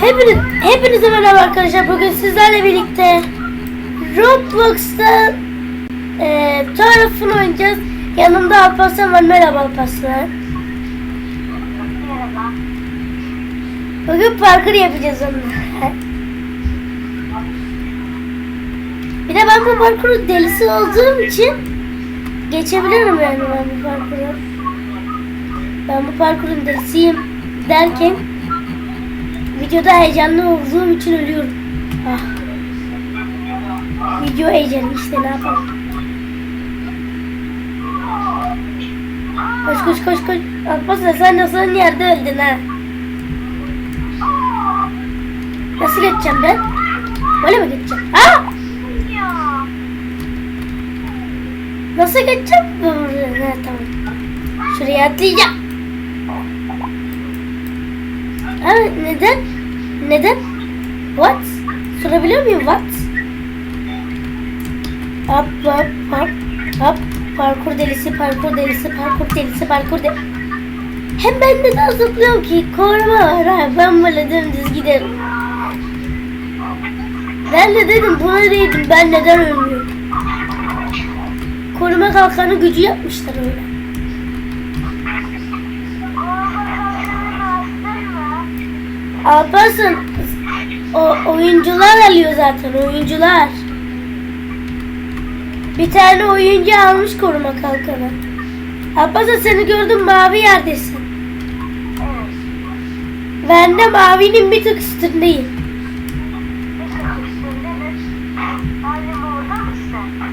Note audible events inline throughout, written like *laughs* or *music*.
Hepiniz, hepinize merhaba arkadaşlar. Bugün sizlerle birlikte Roblox'ta e, tarafını oynayacağız. Yanımda Alparslan var. Merhaba Alparslan. Bugün parkur yapacağız onunla. Bir de ben bu parkurun delisi olduğum için geçebilirim yani ben bu parkuru. Ben bu parkurun delisiyim derken videoda heyecanlı olduğum için ölüyorum. Ah. Video heyecanı işte ne yapalım. Koş koş koş koş. Alparslan sen son yerde öldün ha. Nasıl geçeceğim ben? Böyle mi geçeceğim? Aa! Nasıl geçeceğim? Ha, tamam. Şuraya atlayacağım. Ha, neden? Neden? What? Sorabiliyor muyum? What? Hop hop hop hop. Parkur delisi, parkur delisi, parkur delisi, parkur delisi. Hem ben neden zıplıyorum ki? Koruma var ha. Ben böyle dümdüz giderim. Ben de dedim buna değdim. Ben neden ölmüyorum? Koruma kalkanı gücü yapmışlar öyle. Alparslan o oyuncular alıyor zaten oyuncular. Bir tane oyuncu almış koruma kalkanı. Alparslan seni gördüm mavi yerdesin. Ben de mavinin bir tık üstündeyim.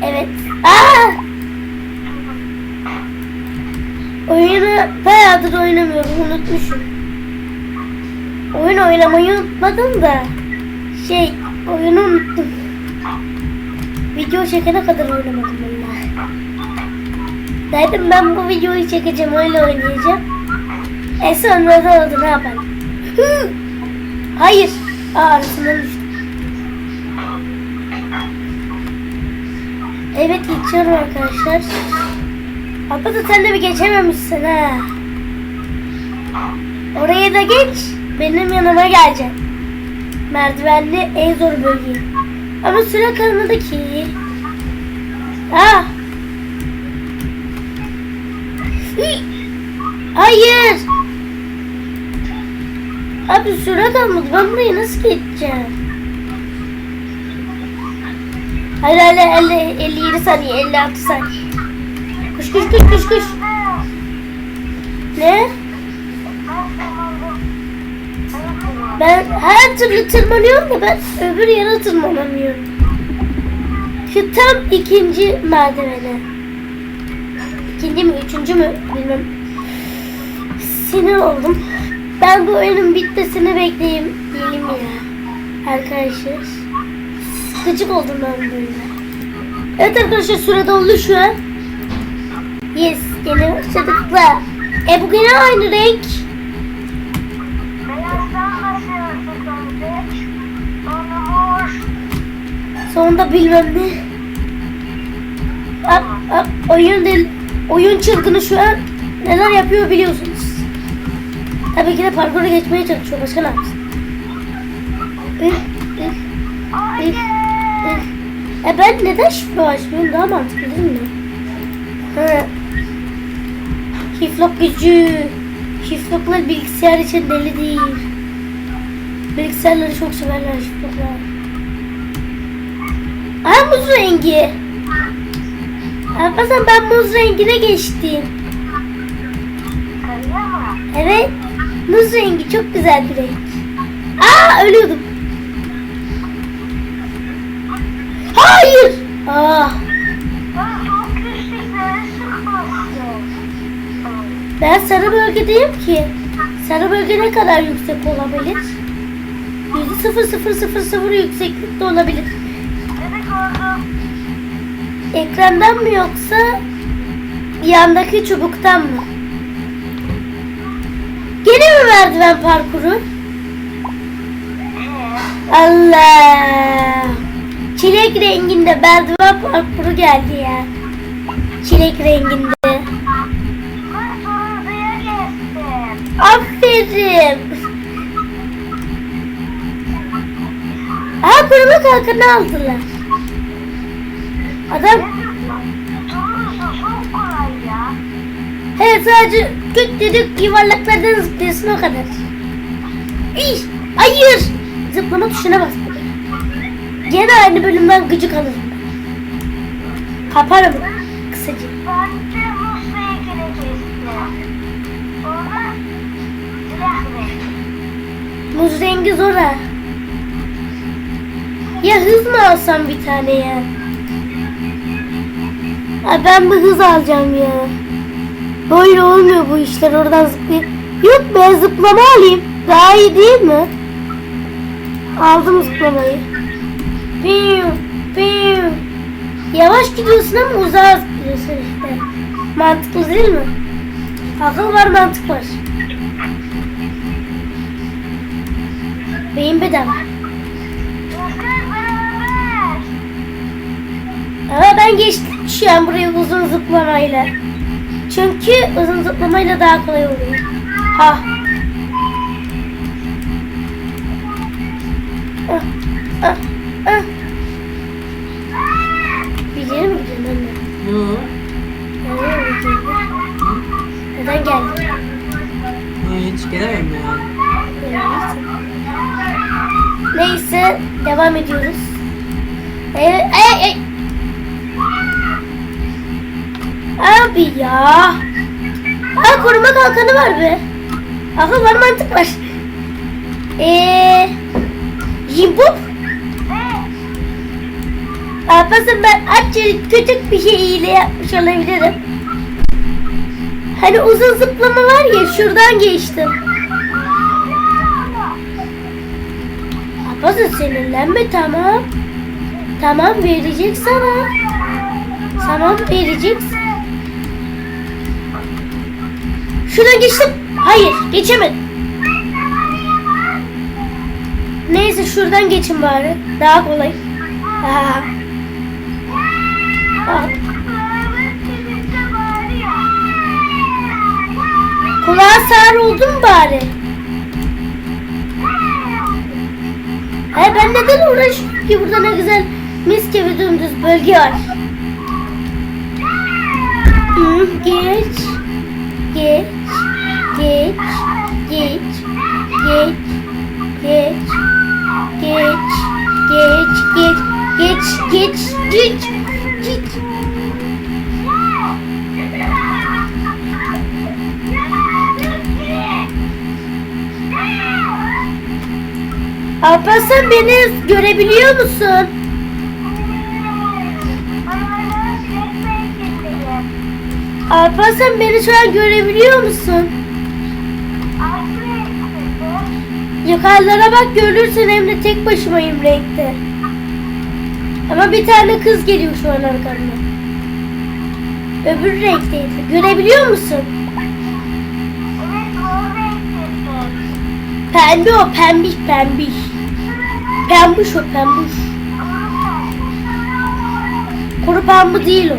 Evet. Aa! Oyunu bayağıdır oynamıyorum unutmuşum. Oyun oynamayı unutmadım da şey oyunu unuttum. Video çekene kadar oynamadım vallahi. Dedim ben bu videoyu çekeceğim öyle oynayacağım. E sonra da oldu ne yapalım. Hı! *laughs* Hayır. Aa, arasından düştüm. Evet geçiyorum arkadaşlar. Da sen de bir geçememişsin ha. Oraya da geç. Benim yanıma geleceksin. Merdivenli en zor bölge. Ama süre kalmadı ki. Hıy! Hayır. Abi süre kalmadı. Ben burayı nasıl geçeceğim? Hayır hayır 50, 57 saniye 56 saniye. Koş koş koş koş koş. Ne? Ben her türlü tırmanıyorum da ben öbür yere tırmanamıyorum. Şu tam ikinci merdivene. İkinci mi üçüncü mü bilmem. Sinir oldum. Ben bu oyunun bitmesini bekleyeyim diyelim ya. Arkadaşlar. Gıcık oldum ben böyle. Evet arkadaşlar süre doldu şu an. Yes gene başladık da. E bu aynı renk. Sonunda bilmem ne. Hop, hop, oyun del, oyun çılgını şu an neler yapıyor biliyorsunuz. Tabii ki de parkuru geçmeye çalışıyor. Başka ne yapsın? Üf, üf, üf. E ben neden şifre açmıyorum? Daha mantıklı değil mi? Ha. Şiflok gücü. Şifloklar bilgisayar için deli değil. Bilgisayarları çok severler şifloklar. Aa muz rengi. Alparslan ben muz rengine geçtim. Evet. Muz rengi çok güzel bir renk. Aa ölüyordum. Hayır. Ah. Ben sarı bölgedeyim ki. Sarı bölge ne kadar yüksek olabilir? Yüzde sıfır sıfır sıfır sıfır yükseklikte olabilir. Ekrandan mı yoksa yandaki çubuktan mı? Gene mi merdiven parkuru? Allah! Çilek renginde merdiven parkuru geldi ya. Çilek renginde. Aferin. Aa koruma kalkanı aldılar. Adam Turnusu çok kolay ya. evet sadece küt dedik yuvarlaklardan zıplıyorsun o kadar. İy, hayır. Zıplama tuşuna bas. Gene aynı bölümden gıcık alırım. Kaparım kısaca. Bence. Muz rengi zor ha. Ya hız mı alsam bir tane ya? Ha ben bir hız alacağım ya. Böyle olmuyor bu işler oradan zıplayıp. Yok ben zıplama alayım. Daha iyi değil mi? Aldım zıplamayı. Piu, piu. Yavaş gidiyorsun ama uzağa zıplıyorsun işte. Mantıklı değil mi? Akıl var mantık var. Beyin bedava. Ama ben geçtim an buraya uzun zıplamayla. Çünkü uzun zıplamayla daha kolay oluyor. Ha. Ah, ah, ah. Bir yere mi gidiyorsun anne? Yok. Nereye mi gidiyorsun? Neden geldin? Hiç gelemem yani. Neyse devam ediyoruz. Evet, ay, ay. Abi ya. Aa koruma kalkanı var be. Akıl var mantık var. Eee Jimbop Alpasın ben açık küçük bir şey iyiliği yapmış olabilirim. Hani uzun zıplama var ya şuradan geçtim. Alpasın sinirlenme tamam. Tamam verecek sana. Tamam vereceksin. Şuradan geçtim. Hayır geçemedim. Neyse şuradan geçin bari. Daha kolay. Ha. Ah, Kulağa sağır oldu mu bari? Hayır ben neden uğraşıyorum ki burada ne güzel mis gibi dümdüz bölge var. Hı, geç. Geç. Geç. Geç. Geç. Geç. Geç. Geç. Geç. Geç. Geç. Geç. Geç. Alparslan beni görebiliyor musun? Alparslan beni şu an görebiliyor musun? Yukarılara bak görürsün hem de tek başımayım renkte. Ama bir tane kız geliyor şu an arkamda. Öbür renkteydi. Görebiliyor musun? Pembe o pembiş pembiş. Pembiş o pembiş. Kuru pembe değil o.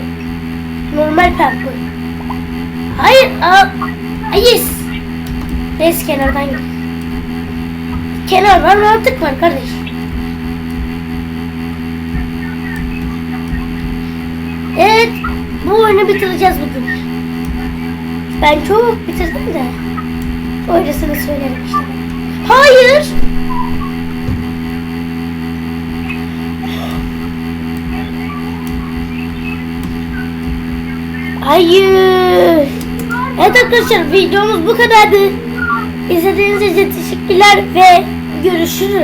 Normal pembe. Hayır. Aa, yes. Neyse kenardan gel. Kenar var mantık var kardeş. Evet. Bu oyunu bitireceğiz bugün. Ben çok bitirdim de. Öylesini söylerim işte. Hayır. Hayır. Evet arkadaşlar videomuz bu kadardı. İzlediğiniz için teşekkürler ve görüşürüz.